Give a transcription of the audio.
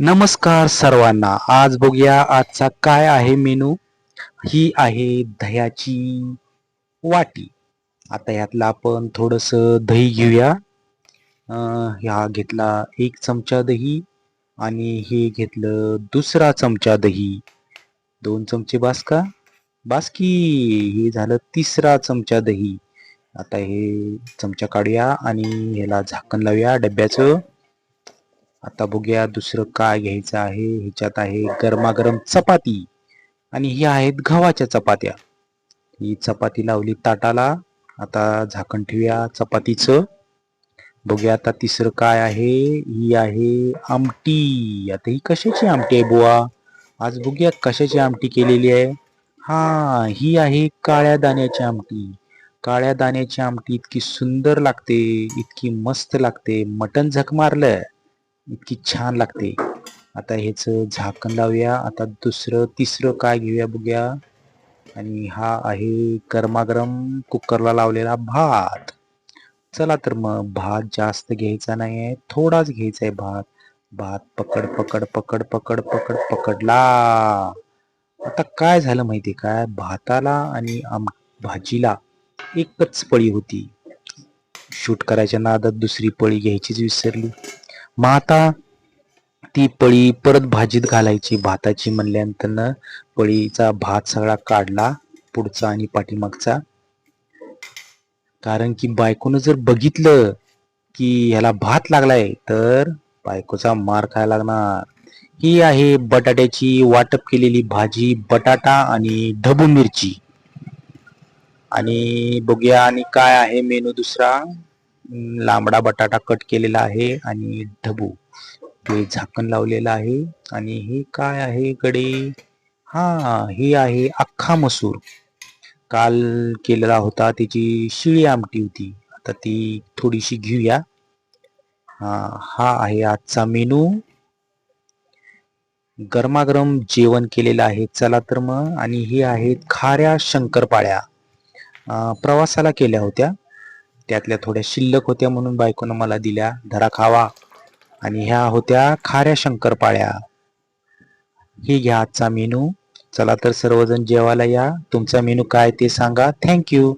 नमस्कार सर्वांना. आज बघूया आजचा काय आहे मेनू? ही आहे दह्याची वाटी. आता यातलं आपण थोडस दही घेऊया. ह्या घेतला एक चमचा दही आणि हे घेतलं दुसरा चमचा दही. दोन चमचे बासका. बासकी हे झालं तिसरा चमचा दही. आता हे चमचा काढूया आणि ह्याला झाकण लावूया डब्याचं. आता बघूया दुसरं काय घ्यायचं आहे. ह्याच्यात आहे गरमागरम चपाती. आणि ही आहेत गव्हाच्या चपात्या. ही चपाती लावली ताटाला. आता झाकण ठेवूया चपातीचं. बघूया आता तिसरं काय आहे. ही आहे आमटी. आता ही कशाची आमटी आहे बुवा? आज बघूया कशाची आमटी केलेली आहे. हा ही आहे काळ्या दाण्याची आमटी. काळ्या दाण्याची आमटी इतकी सुंदर लागते इतकी मस्त लागते. मटण झक मारलं इतकी छान लागते. आता हेच झाकण लावूया. आता दुसरं तिसरं काय घेऊया बघूया. आणि हा आहे गरमागरम कुकरला लावलेला भात. चला तर मग भात जास्त घ्यायचा नाही आहे थोडाच घ्यायचा आहे भात. भात पकड पकड पकड पकड पकड पकडला. आता काय झालं माहिती काय भाताला आणि आम भाजीला एकच पळी होती. शूट करायच्या नादात दुसरी पळी घ्यायचीच विसरली. मग आता ती पळी परत भाजीत घालायची. भाताची म्हणल्यानंतर पळीचा भात सगळा काढला पुढचा आणि पाठीमागचा. कारण की बायकोनं जर बघितलं की ह्याला भात लागलाय तर बायकोचा मार खायला लागणार. ही आहे बटाट्याची वाटप केलेली भाजी बटाटा आणि ढबू मिरची. आणि बघूया आणि काय आहे मेनू दुसरा. लांबडा बटाटा कट केलेला आहे आणि ढबू. ते झाकण लावलेलं आहे आणि हे काय आहे कडे हा हे आहे अख्खा मसूर. काल केलेला होता त्याची शिळी आमटी होती. आता ती थोडीशी घेऊया. हा हा आहे आजचा मेनू. गरमागरम जेवण केलेलं आहे. चला तर मग. आणि हे आहेत खाऱ्या शंकरपाळ्या. प्रवासाला केल्या होत्या. त्यातल्या थोड्या शिल्लक होत्या म्हणून बायकोनं मला दिल्या धरा खावा. आणि ह्या होत्या खाऱ्या शंकरपाळ्या. ही घ्या आजचा मेनू. चला तर सर्वजण जेवायला या. तुमचा मेनू काय ते सांगा. थँक्यू